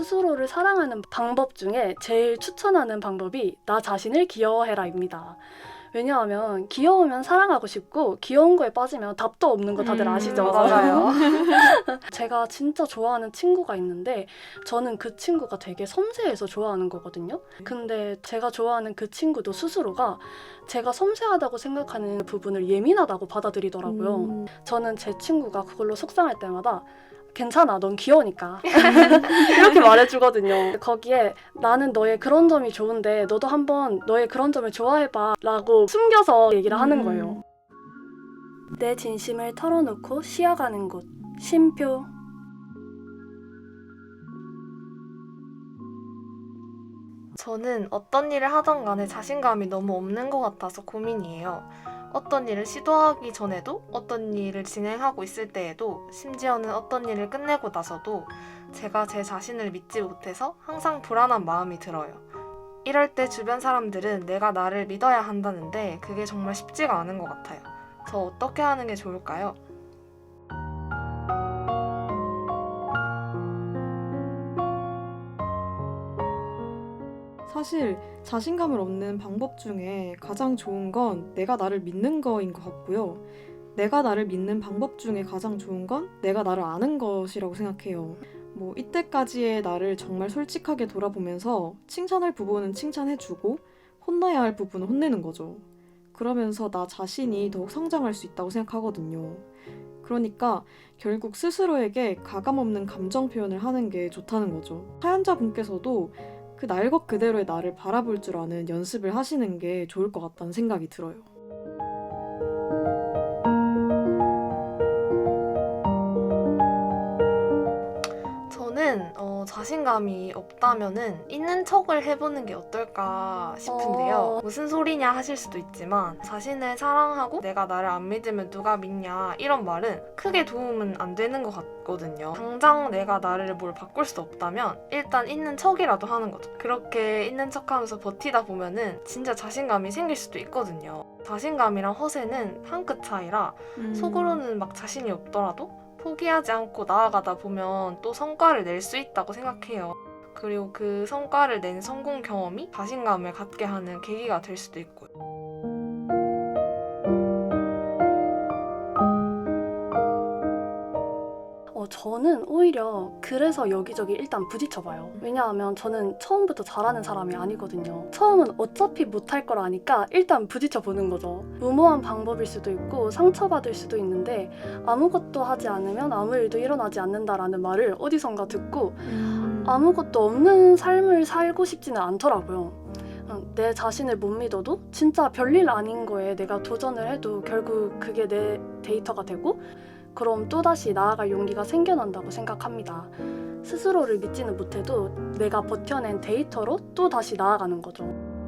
스스로를 사랑하는 방법 중에 제일 추천하는 방법이 나 자신을 귀여워해라입니다. 왜냐하면 귀여우면 사랑하고 싶고 귀여운 거에 빠지면 답도 없는 거 다들 음, 아시죠? 맞아요. 제가 진짜 좋아하는 친구가 있는데 저는 그 친구가 되게 섬세해서 좋아하는 거거든요. 근데 제가 좋아하는 그 친구도 스스로가 제가 섬세하다고 생각하는 부분을 예민하다고 받아들이더라고요. 음, 저는 제 친구가 그걸로 속상할 때마다 괜찮아, 넌 귀여우니까. 이렇게 말해주거든요. 거기에 나는 너의 그런 점이 좋은데 너도 한번 너의 그런 점을 좋아해봐 라고 숨겨서 얘기를 하는 음. 거예요. 내 진심을 털어놓고 쉬어가는 곳. 쉼표. 저는 어떤 일을 하던 간에 자신감이 너무 없는 것 같아서 고민이에요. 어떤 일을 시도하기 전에도, 어떤 일을 진행하고 있을 때에도, 심지어는 어떤 일을 끝내고 나서도 제가 제 자신을 믿지 못해서 항상 불안한 마음이 들어요. 이럴 때 주변 사람들은 내가 나를 믿어야 한다는데 그게 정말 쉽지가 않은 것 같아요. 저 어떻게 하는 게 좋을까요? 사실 자신감을 얻는 방법 중에 가장 좋은 건 내가 나를 믿는 거인 것 같고요. 내가 나를 믿는 방법 중에 가장 좋은 건 내가 나를 아는 것이라고 생각해요. 뭐 이때까지의 나를 정말 솔직하게 돌아보면서 칭찬할 부분은 칭찬해주고 혼나야 할 부분은 혼내는 거죠. 그러면서 나 자신이 더욱 성장할 수 있다고 생각하거든요. 그러니까 결국 스스로에게 가감 없는 감정 표현을 하는 게 좋다는 거죠. 사연자분께서도 그 날것 그대로의 나를 바라볼 줄 아는 연습을 하시는 게 좋을 것 같다는 생각이 들어요. 저는 어, 자신감이 없다면은 있는 척을 해보는 게 어떨까 싶은데요. 어. 무슨 소리냐 하실 수도 있지만 자신을 사랑하고 내가 나를 안 믿으면 누가 믿냐 이런 말은 크게 도움은 안 되는 것 같거든요. 당장 내가 나를 뭘 바꿀 수 없다면 일단 있는 척이라도 하는 거죠. 그렇게 있는 척하면서 버티다 보면은 진짜 자신감이 생길 수도 있거든요. 자신감이랑 허세는 한 끗 차이라 음. 속으로는 막 자신이 없더라도 포기하지 않고 나아가다 보면 또 성과를 낼 수 있다고 생각해요. 그리고 그 성과를 낸 성공 경험이 자신감을 갖게 하는 계기가 될 수도 있고요. 저는 오히려 그래서 여기저기 일단 부딪혀봐요. 왜냐하면 저는 처음부터 잘하는 사람이 아니거든요. 처음은 어차피 못할 걸 아니까 일단 부딪혀보는 거죠. 무모한 방법일 수도 있고 상처받을 수도 있는데 아무것도 하지 않으면 아무 일도 일어나지 않는다라는 말을 어디선가 듣고 음. 아무것도 없는 삶을 살고 싶지는 않더라고요. 음, 내 자신을 못 믿어도 진짜 별일 아닌 거에 내가 도전을 해도 결국 그게 내 데이터가 되고 그럼 또다시 나아갈 용기가 생겨난다고 생각합니다. 스스로를 믿지는 못해도 내가 버텨낸 데이터로 또다시 나아가는 거죠.